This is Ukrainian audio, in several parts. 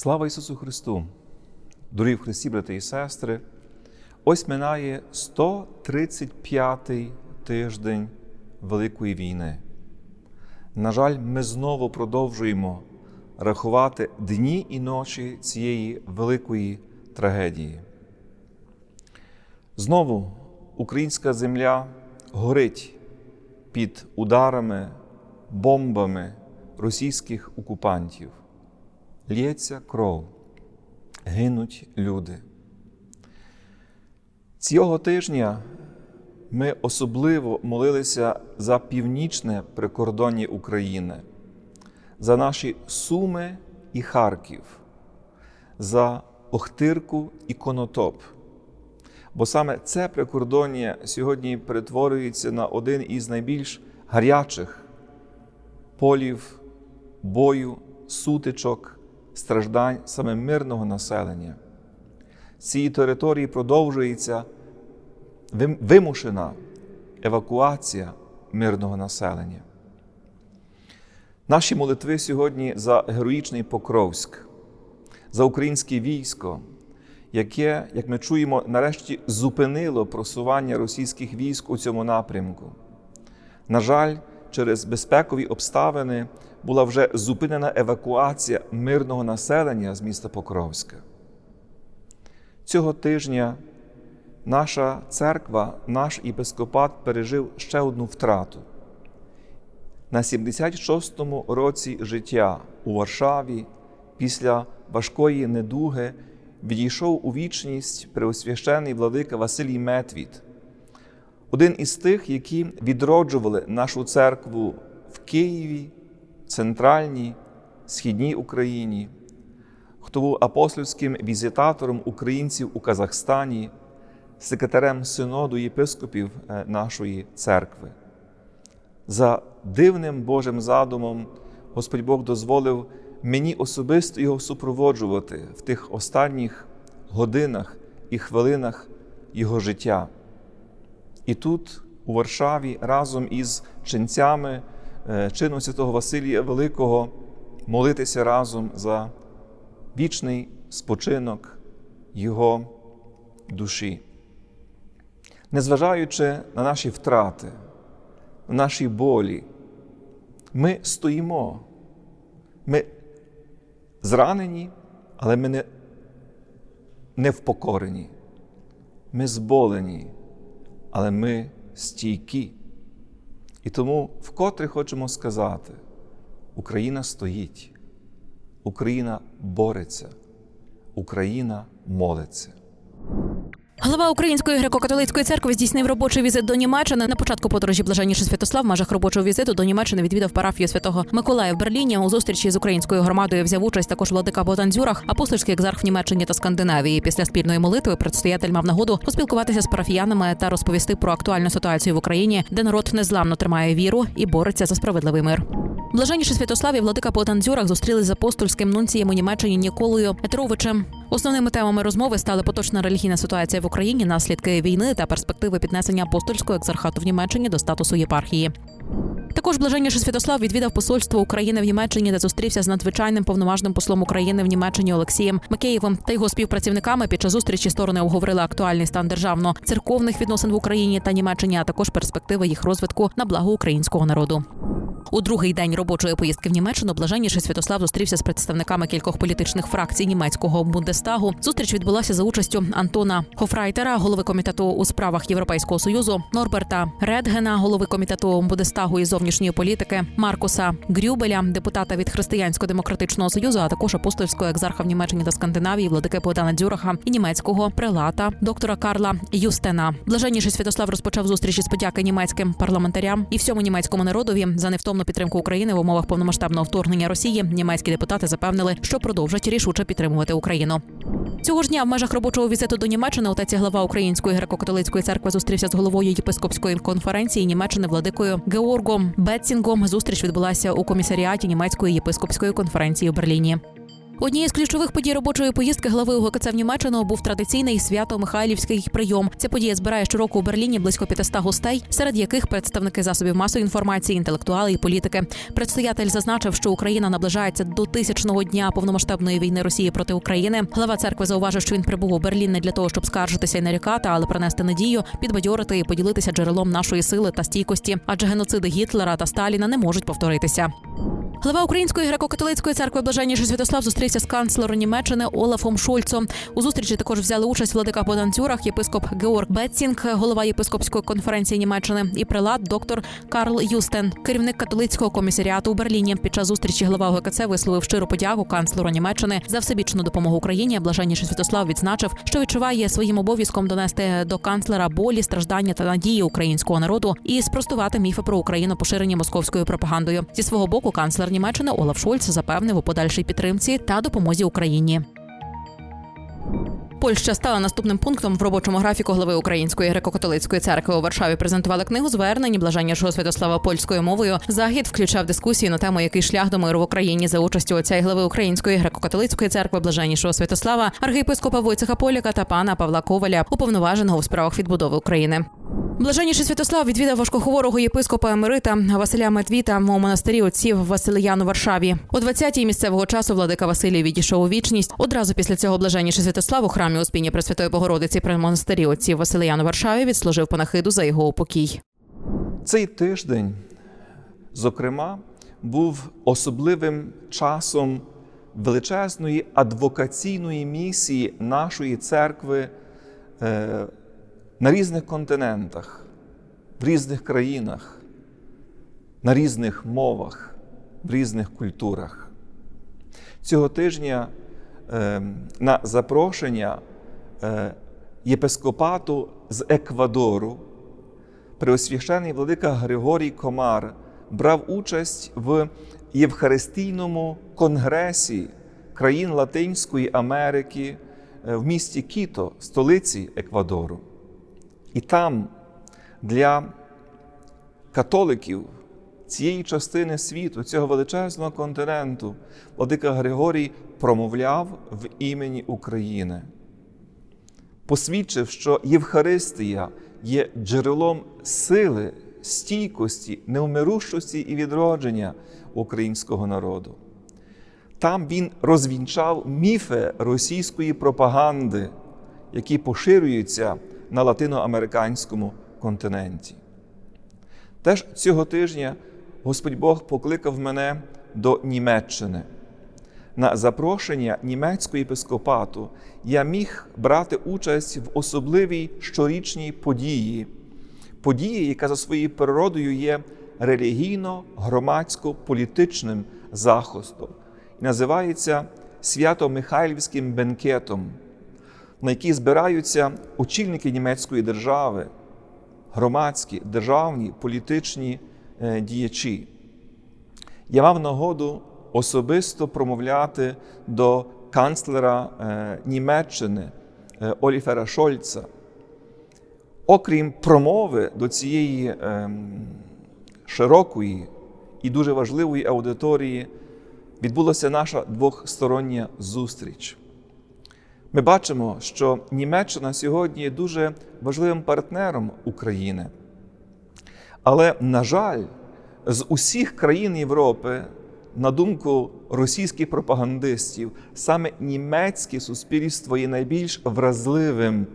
Слава Ісусу Христу! Дорогі в Христі, брати і сестри! Ось минає 135-й тиждень Великої війни. На жаль, ми знову продовжуємо рахувати дні і ночі цієї великої трагедії. Знову українська земля горить під ударами, бомбами російських окупантів. Лється кров, гинуть люди. Цього тижня ми особливо молилися за північне прикордоння України, за наші Суми і Харків, за Охтирку і Конотоп. Бо саме це прикордоння сьогодні перетворюється на один із найбільш гарячих полів бою, сутичок, страждань саме мирного населення. З цієї території продовжується вимушена евакуація мирного населення. Наші молитви сьогодні за героїчний Покровськ, за українське військо, яке, як ми чуємо, нарешті зупинило просування російських військ у цьому напрямку. На жаль, через безпекові обставини була вже зупинена евакуація мирного населення з міста Покровська. Цього тижня наша церква, наш єпископат пережив ще одну втрату. На 76-му році життя у Варшаві після важкої недуги відійшов у вічність преосвящений владика Василій Метвіт, один із тих, які відроджували нашу церкву в Києві, центральній, східній Україні, хто був апостольським візитатором українців у Казахстані, секретарем синоду єпископів е, нашої церкви. За дивним Божим задумом Господь Бог дозволив мені особисто його супроводжувати в тих останніх годинах і хвилинах його життя. І тут, у Варшаві, разом із ченцями е, чину святого Василія Великого молитися разом за вічний спочинок Його душі. Незважаючи на наші втрати, на наші болі, ми стоїмо. Ми зранені, але ми не, не впокорені. Ми зболені, але ми стійкі. І тому вкотре хочемо сказати: Україна стоїть, Україна бореться, Україна молиться. Глава Української греко-католицької церкви здійснив робочий візит до Німеччини. На початку подорожі блаженніший Святослав в межах робочого візиту до Німеччини відвідав парафію святого Миколая в Берліні. У зустрічі з українською громадою взяв участь також владика Богдан Дзюрах, апостольський екзарх в Німеччині та Скандинавії. Після спільної молитви предстоятель мав нагоду поспілкуватися з парафіянами та розповісти про актуальну ситуацію в Україні, де народ незламно тримає віру і бореться за справедливий мир. Блаженніший Святослав і владика Богдан зустрілись з апостольським нунцієм у Німеччині Ніколою Етровичем. Основними темами розмови стали поточна релігійна ситуація в Україні, наслідки війни та перспективи піднесення апостольського екзархату в Німеччині до статусу єпархії. Також блаженніший Святослав відвідав посольство України в Німеччині, де зустрівся з надзвичайним повноважним послом України в Німеччині Олексієм Макеєвим та його співпрацівниками. Під час зустрічі сторони обговорили актуальний стан державно-церковних відносин в Україні та Німеччині, а також перспективи їх розвитку на благо українського народу. У другий день робочої поїздки в Німеччину блаженніший Святослав зустрівся з представниками кількох політичних фракцій німецького Бундестагу. Зустріч відбулася за участю Антона Хофрайтера, голови комітету у справах Європейського союзу, Норберта Редгена, голови комітету Бундестагу із зовнішньої політики, Маркуса Грюбеля, депутата від Християнсько-демократичного союзу, а також апостольського екзарха в Німеччині та Скандинавії, владики Богдана Дзюраха і німецького прелата доктора Карла Юстена. Блаженніший Святослав розпочав зустріч із подяки німецьким парламентарям і всьому німецькому народові за невтомну підтримку України в умовах повномасштабного вторгнення Росії. Німецькі депутати запевнили, що продовжать рішуче підтримувати Україну. Цього ж дня в межах робочого візиту до Німеччини отець глава Української греко-католицької церкви зустрівся з головою єпископської конференції Німеччини владикою Георгом Бетцінгом. Зустріч відбулася у комісаріаті німецької єпископської конференції в Берліні. Однією з ключових подій робочої поїздки глави УГКЦ в Німеччину був традиційний свято-Михайлівський прийом. Ця подія збирає щороку у Берліні близько 500 гостей, серед яких представники засобів масової інформації, інтелектуали і політики. Предстоятель зазначив, що Україна наближається до тисячного дня повномасштабної війни Росії проти України. Глава церкви зауважив, що він прибув у Берлін не для того, щоб скаржитися і нарікати, але принести надію, підбадьорити і поділитися джерелом нашої сили та стійкості. Адже геноциди Гітлера та Сталіна не можуть повторитися. Глава Української греко-католицької церкви Блаженніший Святослав зустрівся з канцлером Німеччини Олафом Шольцом. У зустрічі також взяли участь владика Богдан Цюрах, єпископ Георг Бетцінг, голова єпископської конференції Німеччини, і прилад доктор Карл Юстен, керівник католицького комісаріату у Берліні. Під час зустрічі глава ОГКЦ висловив щиру подяку канцлеру Німеччини за всебічну допомогу Україні. Блаженніший Святослав відзначив, що відчуває своїм обов'язком донести до канцлера болі, страждання та надії українського народу і спростувати міфи про Україну, поширені московською пропагандою. Зі свого боку, канцлер Німеччини Олаф Шольц запевнив у подальшій підтримці та допомозі Україні. Польща стала наступним пунктом в робочому графіку глави Української греко-католицької церкви у Варшаві. Презентували книгу звернень блаженнішого Святослава польською мовою. Захід включав дискусію на тему, який шлях до миру в Україні за участю отця і глави Української греко-католицької церкви блаженнішого Святослава, архієпископа Войцеха Поляка та пана Павла Коваля, уповноваженого у справах відбудови України. Блаженніший Святослав відвідав важкохворого єпископа Емерита Василя Медвіта у монастирі отців Василиян у Варшаві. О 20-й місцевого часу владика Василій відійшов у вічність. Одразу після цього блаженніший Святослав у храмі Успіння Пресвятої Богородиці при монастирі отців Василиян у Варшаві відслужив панахиду за його упокій. Цей тиждень, зокрема, був особливим часом величезної адвокаційної місії нашої церкви е, на різних континентах, в різних країнах, на різних мовах, в різних культурах. Цього тижня е, на запрошення е, єпископату з Еквадору Преосвящений владика Григорій Комар брав участь в Євхаристійному конгресі країн Латинської Америки е, в місті Кіто, столиці Еквадору. І там для католиків цієї частини світу, цього величезного континенту, владика Григорій промовляв в імені України посвідчив, що Євхаристія є джерелом сили, стійкості, неумирущості і відродження українського народу. Там він розвінчав міфи російської пропаганди, які поширюються на латиноамериканському континенті. Теж цього тижня Господь Бог покликав мене до Німеччини. На запрошення німецького єпископату я міг брати участь в особливій щорічній події, події, яка за своєю природою є релігійно-громадсько-політичним захистом і називається Свято-Михайлівським бенкетом, на який збираються очільники німецької держави, громадські, державні, політичні е, діячі. Я мав нагоду особисто промовляти до канцлера е, Німеччини е, Оліфера Шольца. Окрім промови до цієї е, широкої і дуже важливої аудиторії, відбулася наша двохстороння зустріч. Ми бачимо, що Німеччина сьогодні є дуже важливим партнером України. Але, на жаль, з усіх країн Європи, на думку російських пропагандистів, саме німецьке суспільство є найбільш вразливим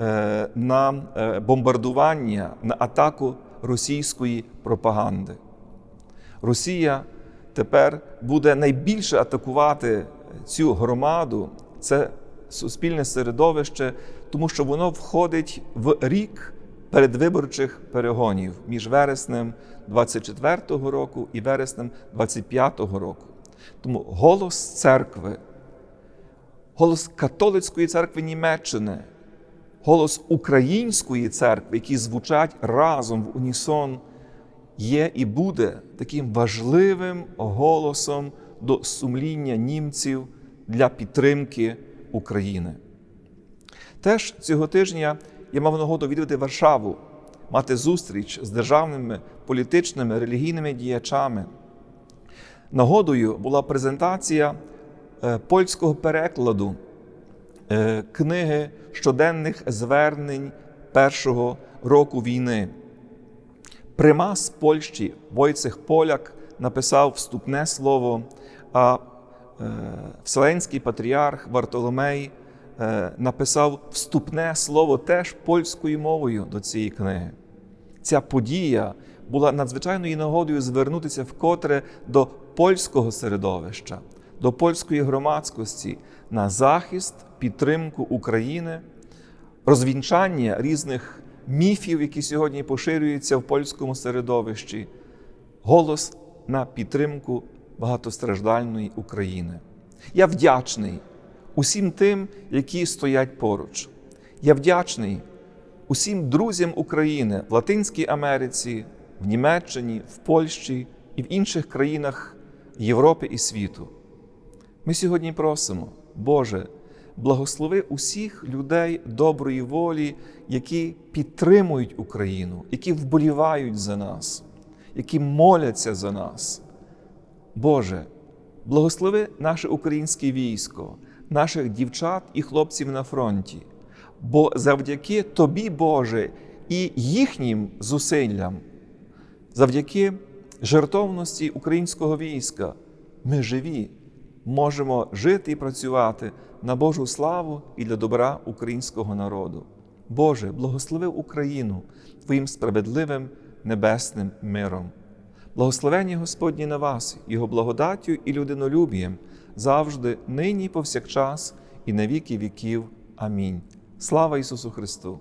е, на е, бомбардування, на атаку російської пропаганди. Росія тепер буде найбільше атакувати цю громаду, це суспільне середовище, тому що воно входить в рік передвиборчих перегонів між вереснем 24-го року і вереснем 25-го року. Тому голос церкви, голос католицької церкви Німеччини, голос української церкви, які звучать разом в унісон, є і буде таким важливим голосом до сумління німців для підтримки України. Теж цього тижня я мав нагоду відвідати Варшаву, мати зустріч з державними політичними релігійними діячами. Нагодою була презентація е, польського перекладу е, книги щоденних звернень першого року війни. Примас Польщі Войцех Поляк написав вступне слово, а Вселенський патріарх Вартоломей е, написав вступне слово теж польською мовою до цієї книги. Ця подія була надзвичайною нагодою звернутися вкотре до польського середовища, до польської громадськості на захист, підтримку України, розвінчання різних міфів, які сьогодні поширюються в польському середовищі, голос на підтримку багатостраждальної України. Я вдячний усім тим, які стоять поруч. Я вдячний усім друзям України в Латинській Америці, в Німеччині, в Польщі і в інших країнах Європи і світу. Ми сьогодні просимо, Боже, благослови усіх людей доброї волі, які підтримують Україну, які вболівають за нас, які моляться за нас. Боже, благослови наше українське військо, наших дівчат і хлопців на фронті, бо завдяки Тобі, Боже, і їхнім зусиллям, завдяки жертовності українського війська, ми живі, можемо жити і працювати на Божу славу і для добра українського народу. Боже, благослови Україну Твоїм справедливим небесним миром. Благословення Господні на вас, Його благодаттю і людинолюбієм завжди, нині, повсякчас, і на віки віків. Амінь. Слава Ісусу Христу!